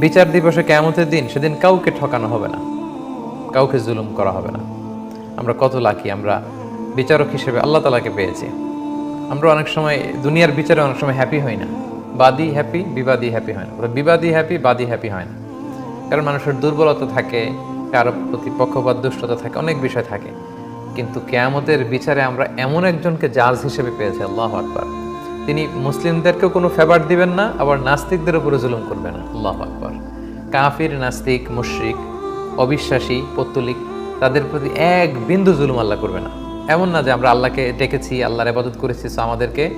বিচার দিবসে কেমতের দিন সেদিন কাউকে ঠকানো হবে না। কাউকে জুলুম করা হবে না। আমরা কত লাকি, আমরা বিচারক হিসেবে আল্লাহ তালাকে পেয়েছি। আমরা অনেক সময় দুনিয়ার বিচারে অনেক সময় হ্যাপি হই না। বাদী হ্যাপি বিবাদী হ্যাপি হয় না। বিবাদী হ্যাপি বাদী হ্যাপি হয় না। কারণ মানুষের দুর্বলতা থাকে, কারও প্রতি পক্ষপাত, দুষ্টতা থাকে, অনেক বিষয় থাকে। কিন্তু কেয়ামতের বিচারে আমরা এমন একজনকে জাজ হিসেবে পেয়েছি, আল্লাহ আকবার। তিনি মুসলিমদেরকেও কোনো ফেভার দিবেন না, আবার নাস্তিকদের উপরে জুলুম করবেন না। আল্লাহ আকবার। কাফির, নাস্তিক, মুশরিক, অবিশ্বাসী, পত্তলিক, তাদের প্রতি এক বিন্দু জুলুম আল্লাহ করবে না। এমন না যে আমরা আল্লাহকে ডেকেছি, আল্লাহর আবাদত করেছি so আমাদেরকে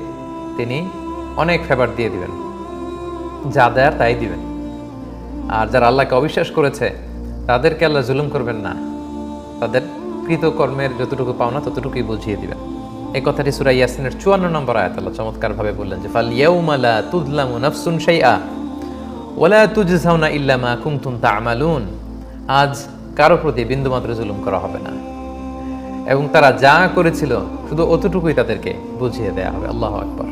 তিনি অনেক ফেভার দিয়ে দিবেন। যা দেয়ার তাই দিবেন। আর যারা আল্লাহকে অবিশ্বাস করেছে, তাদেরকে আল্লাহ জুলুম করবেন না। তাদের কৃতকর্মের যতটুকু পাওনা, ততটুকুই বুঝিয়ে দিবেন। এই কথাটি সুরা ইয়াসিনের চুয়ান্ন নম্বর আয়াত আল্লাহ চমৎকার ভাবে বললেন যে ফাল ইয়াউমালা তুদলামু নাফসুন শাইআ ওয়ালা তুজজাউনা ইল্লা মা কুনতুম তা'মালুন। আজ কারও প্রতি বিন্দুমাত্র জুলুম করা হবে না। এবং তারা যা করেছিল, শুধু অতটুকুই তাদেরকে বুঝিয়ে দেয়া হবে। আল্লাহ আকবর।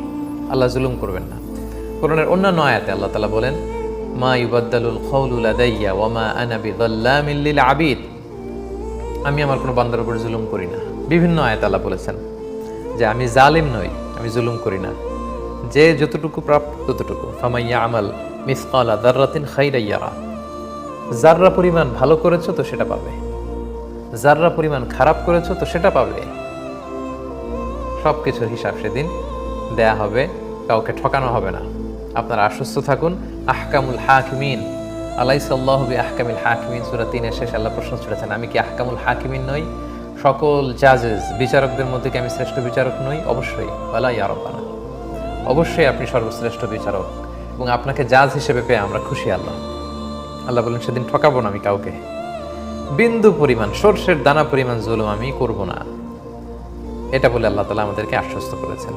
আল্লাহ জুলুম করবেন না। কোরআনের অন্যান্য আয়াতে আল্লাহ তালা বলেন, মা ইউবাদ্দালুল খাউলু লাদাইয়া ওয়া মা আনা বিযাল্লামিল লিল আবিদ। আমি আমার কোনো বান্দার উপর জুলুম করি না। বিভিন্ন আয়াত আল্লাহ বলেছেন যে আমি জালিম নই, আমি জুলুম করি না। যে যতটুকু প্রাপ্ত ততটুকু। ফামাইয়া আমাল মিসকালা দাররাতিন খাইরাইয়ারা জাররা পরিমাণ ভালো করেছ তো সেটা পাবে। জাররা পরিমাণ খারাপ করেছ তো সেটা পাবে। সব কিছুর হিসাব সেদিন দেয়া হবে, কাউকে ঠকানো হবে না। আপনারা আশ্বস্ত থাকুন, আহকামুল হাকিমিন। আলাই সাল্লাহবি আহকামিল হাকিমিন। সুরা তিনের শেষ আল্লাহ প্রশ্ন ছুটেছেন আমি কি আহকামুল হাকিমিন নই? সকল জাজেস, বিচারকদের মধ্যে কি আমি শ্রেষ্ঠ বিচারক নই? অবশ্যই। বলাই আরও পানা অবশ্যই আপনি সর্বশ্রেষ্ঠ বিচারক এবং আপনাকে জাজ হিসেবে পেয়ে আমরা খুশি, আল্লাহ। আল্লাহ বলেন, সেদিন ঠকাবো না আমি কাউকে। বিন্দু পরিমাণ, সর্ষের দানা পরিমাণ জুলুম আমি করব না। এটা বলে আল্লাহ তালা আমাদেরকে আশ্বস্ত করেছেন।